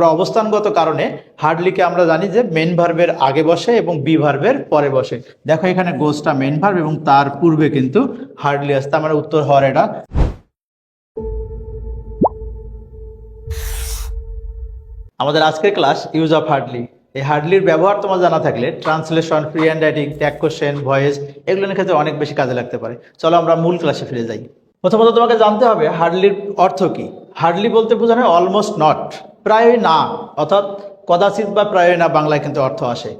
আমরা অবস্থানগত কারণে হার্ডলিকে আমরা জানি যে মেন ভার্বের আগে বসে এবং বি ভার্বের পরে বসে। দেখো এখানে গোসটা মেন ভার্ব এবং তার পূর্বে কিন্তু হার্ডলি আসতে আমার উত্তর হওয়ার এটা। আমাদের আজকের ক্লাস ইউজ অফ হার্ডলি এই হার্ডলির ব্যবহার তোমার জানা থাকলে translation free hand writing tag question voice এগুলোর ক্ষেত্রে অনেক বেশি কাজে লাগতে পারে। চলো আমরা মূল ক্লাসে ফিরে যাই। প্রথমত তোমাকে জানতে হবে হার্ডলির অর্থ কি? হার্ডলি বলতে বোঝানো অলমোস্ট নট প্রায়ই না অর্থাৎ কদাচিত বা প্রায়ই না বাংলায় কিন্তু অর্থ আসে।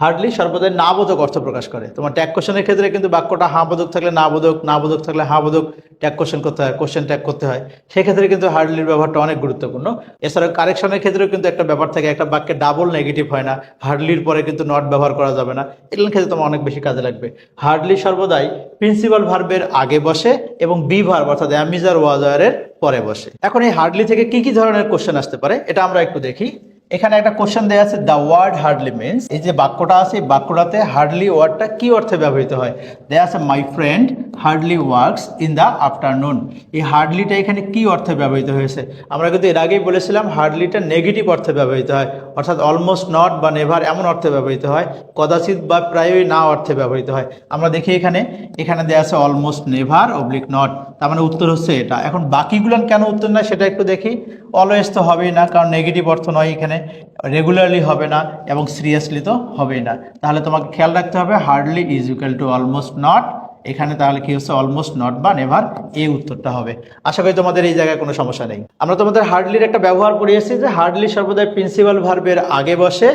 হার্ডলি সর্বদাই না বোধক অর্থ প্রকাশ করে। তোমার ট্যাগ কোশ্চেনের ক্ষেত্রে কিন্তু বাক্যটা হাঁ বোধক থাকলে না বোধক না বোধক থাকলে হাঁ বোধক ট্যাগ কোশ্চেন করতে হয় কোশ্চেন ট্যাগ করতে হয়। সেক্ষেত্রে কিন্তু হার্ডলির ব্যবহারটা অনেক গুরুত্বপূর্ণ। এছাড়া কারেকশনের ক্ষেত্রেও কিন্তু একটা ব্যাপার থাকে, একটা বাক্যে ডাবল নেগেটিভ হয় না। হার্ডলির পরে কিন্তু নট ব্যবহার করা যাবে না। এগুলোর ক্ষেত্রে তোমার অনেক বেশি কাজে লাগবে। হার্ডলি সর্বদাই প্রিন্সিপাল ভার্বের আগে বসে এবং বি ভার্ব অর্থাৎ অ্যামিজার ওয়াজারের পরে বসে। এখন এই হার্ডলি থেকে কি কি ধরনের কোশ্চেন আসতে পারে, এটা আমরা একটু দেখি। এখানে একটা কোশ্চেন দেওয়া আছে দ্য ওয়ার্ড হার্ডলি মিনস এই যে বাক্যটা আছে বাক্যটাতে হার্ডলি ওয়ার্ডটা কি অর্থে ব্যবহৃত হয়? দেয়া আছে my friend hardly works in the afternoon এই হার্ডলিটা এখানে কি অর্থে ব্যবহৃত হয়েছে? আমরা কিন্তু এর আগেই বলেছিলাম হার্ডলিটা নেগেটিভ অর্থে ব্যবহৃত হয়। অর্থাৎ অলমোস্ট নট বা নেভার এমন অর্থে ব্যবহৃত হয়, কদাচিৎ বা প্রায়ই না অর্থে ব্যবহৃত হয়। আমরা দেখি এখানে এখানে দেওয়া আছে অলমোস্ট নেভার অবলিক নট তার মানে উত্তর হচ্ছে এটা। এখন বাকিগুলো কেন উত্তর না সেটা একটু দেখি। অলওয়েজ তো হবেই না, কারণ নেগেটিভ অর্থ নয় এখানে। রেগুলারলি হবে না এবং সিরিয়াসলি তো হবেই না। তাহলে তোমাকে খেয়াল রাখতে হবে hardly is equal to almost not এখানে তাহলে কি হচ্ছে? অলমোস্ট নট বা নেভার এই উত্তরটা হবে। আশা করি তোমাদের এই জায়গায় কোনো সমস্যা নেই। আমরা তোমাদের হার্ডলির একটা ব্যবহার করিয়েছি যে হার্ডলি সর্বদাই প্রিন্সিপাল ভার্বের আগে বসে,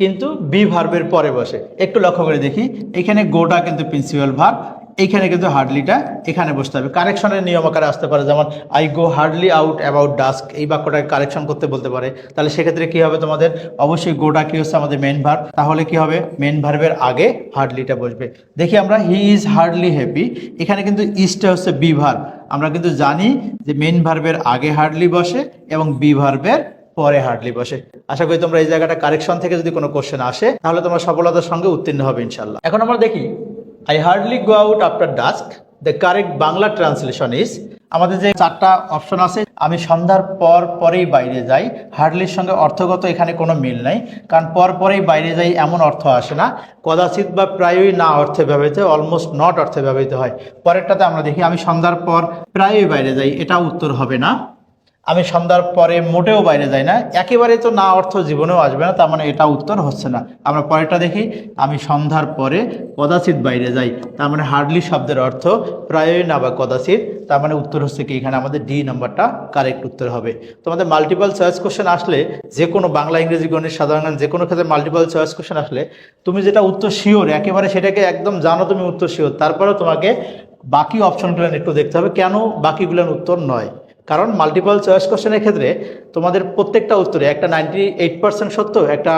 কিন্তু বি ভার্বের পরে বসে। একটু লক্ষ্য করে দেখি। এখানে গোটা কিন্তু প্রিন্সিপাল ভার্ব এইখানে কিন্তু হার্ডলিটা এখানে বসতে হবে। কারেকশনের নিয়ম আকারে আসতে পারে, যেমন I go hardly out about dusk এই বাক্যটাকে কারেকশন করতে বলতে পারে। তাহলে সেক্ষেত্রে কি হবে তোমাদের? অবশ্যই গোটা কি হচ্ছে আমাদের মেন ভার্ব তাহলে কি হবে? মেন ভার্বের আগে হার্ডলিটা বসবে। দেখি আমরা হি ইজ হার্ডলি হ্যাপি এখানে কিন্তু ইজটা হচ্ছে বি ভার্ব আমরা কিন্তু জানি যে মেন ভার্বের আগে হার্ডলি বসে এবং বি ভার্বের পরে হার্ডলি বসে। আশা করি তোমরা এই জায়গাটা কারেকশন থেকে যদি কোনো কোশ্চেন আসে, তাহলে তোমরা সফলতার সঙ্গে উত্তীর্ণ হবে ইনশাল্লাহ এখন আমরা দেখি I hardly go out after dusk the correct Bangla translation is আমাদের যে চারটা অপশন আছে, আমি সন্ধ্যার পর পরেই বাইরে যাই। হার্ডলির সঙ্গে অর্থগত এখানে কোনো মিল নাই, কারণ পর পরেই বাইরে যাই এমন অর্থ আসে না। কদাচিৎ বা প্রায়ই না অর্থে ব্যবহৃত অলমোস্ট নট অর্থে ব্যবহৃত হয়। পরেরটাতে আমরা দেখি, আমি সন্ধ্যার পর প্রায়ই বাইরে যাই এটা উত্তর হবে না। আমি সন্ধ্যার পরে মোটেও বাইরে যাই না। একেবারে তো না অর্থ জীবনেও আসবে না, তার মানে এটা উত্তর হচ্ছে না। আমরা পরেরটা দেখি, আমি সন্ধ্যার পরে কদাচিৎ বাইরে যাই, তার মানে হার্ডলি শব্দের অর্থ প্রায়ই না বা কদাচিৎ, তার মানে উত্তর হচ্ছে কি, এখানে আমাদের ডি নাম্বারটা কারেক্ট উত্তর হবে। তোমাদের মাল্টিপল চয়েস কোশ্চেন আসলে, যে কোনো বাংলা, ইংরেজি, গণিত, সাধারণ যে কোনো ক্ষেত্রে মাল্টিপল চয়েস কোশ্চেন আসলে, তুমি যেটা উত্তর শিওর একেবারে সেটাকে একদম জানো তুমি উত্তর শিওর তারপরেও তোমাকে বাকি অপশনগুলো একটু দেখতে হবে, কেন বাকিগুলোর উত্তর নয়। কারণ মাল্টিপল চয়েস কোশ্চেনের ক্ষেত্রে তোমাদের প্রত্যেকটা উত্তরে একটা নাইনটি এইট পার্সেন্ট সত্য, একটা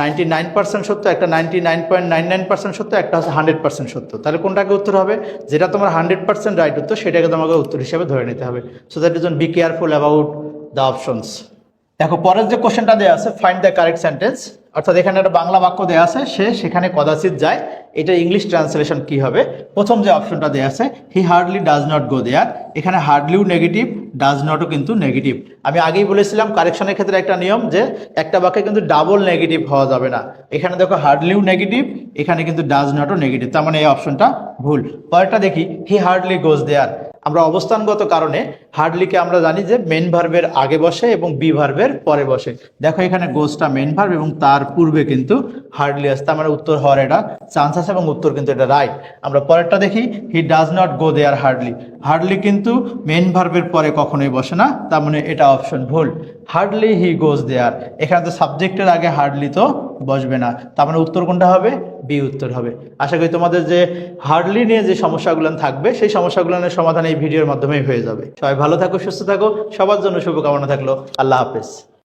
নাইনটি নাইন পার্সেন্ট সত্য, একটা ninety nine point nine nine percent সত্য, একটা হচ্ছে হান্ড্রেড পার্সেন্ট সত্য। তাহলে কোনটাকে উত্তর হবে? যেটা তোমার হান্ড্রেড পার্সেন্ট রাইট উত্তর, সেটাকে তোমাকে উত্তর হিসেবে ধরে নিতে হবে। So that is be careful about the options দেখো, পরের যে কোশ্চেনটা দেওয়া আছে ফাইন্ড দ্য কারেক্ট সেন্টেন্স অর্থাৎ এখানে একটা বাংলা বাক্য দেওয়া আছে, সে সেখানে কদাচিৎ যায়। এটা ইংলিশ ট্রান্সলেশন কি হবে? প্রথম যে অপশনটা দেওয়া আছে he hardly does not go there এখানে হার্ডলিও নেগেটিভ ডাজ নটও কিন্তু নেগেটিভ আমি আগেই বলেছিলাম কারেকশনের ক্ষেত্রে একটা নিয়ম যে একটা বাক্যে কিন্তু ডাবল নেগেটিভ হওয়া যাবে না। এখানে দেখো হার্ডলিও নেগেটিভ এখানে কিন্তু ডাজ নটও নেগেটিভ তার মানে এই অপশনটা ভুল। পরেরটা দেখি হি হার্ডলি গোজ দেয়ার আমরা অবস্থানগত কারণে হার্ডলিকে আমরা জানি যে মেন ভার্বের আগে বসে এবং বি ভার্বের পরে বসে। দেখো এখানে গোসটা মেন ভার্ব এবং তার পূর্বে কিন্তু হার্ডলি আসতে আমার উত্তর হওয়ার এটা চান্স আছে এবং উত্তর কিন্তু এটা রাইট আমরা পরেরটা দেখি he does not go there hardly hardly কিন্তু মেন ভার্বের পরে কখনোই বসে না, তার মানে এটা অপশন ভুল। হার্ডলি হি গোজ দেয়ার এখানে তো সাবজেক্টের আগে হার্ডলি তো বসবে না। তার মানে উত্তর কোনটা হবে? বি উত্তর হবে। আশা করি তোমাদের যে হার্ডলি নিয়ে যে সমস্যাগুলো থাকবে, সেই সমস্যাগুলোর সমাধান এই ভিডিওর মাধ্যমেই হয়ে যাবে। সবাই ভালো থাকো সুস্থ থাকো সবার জন্য শুভকামনা থাকল। আল্লাহ হাফেজ।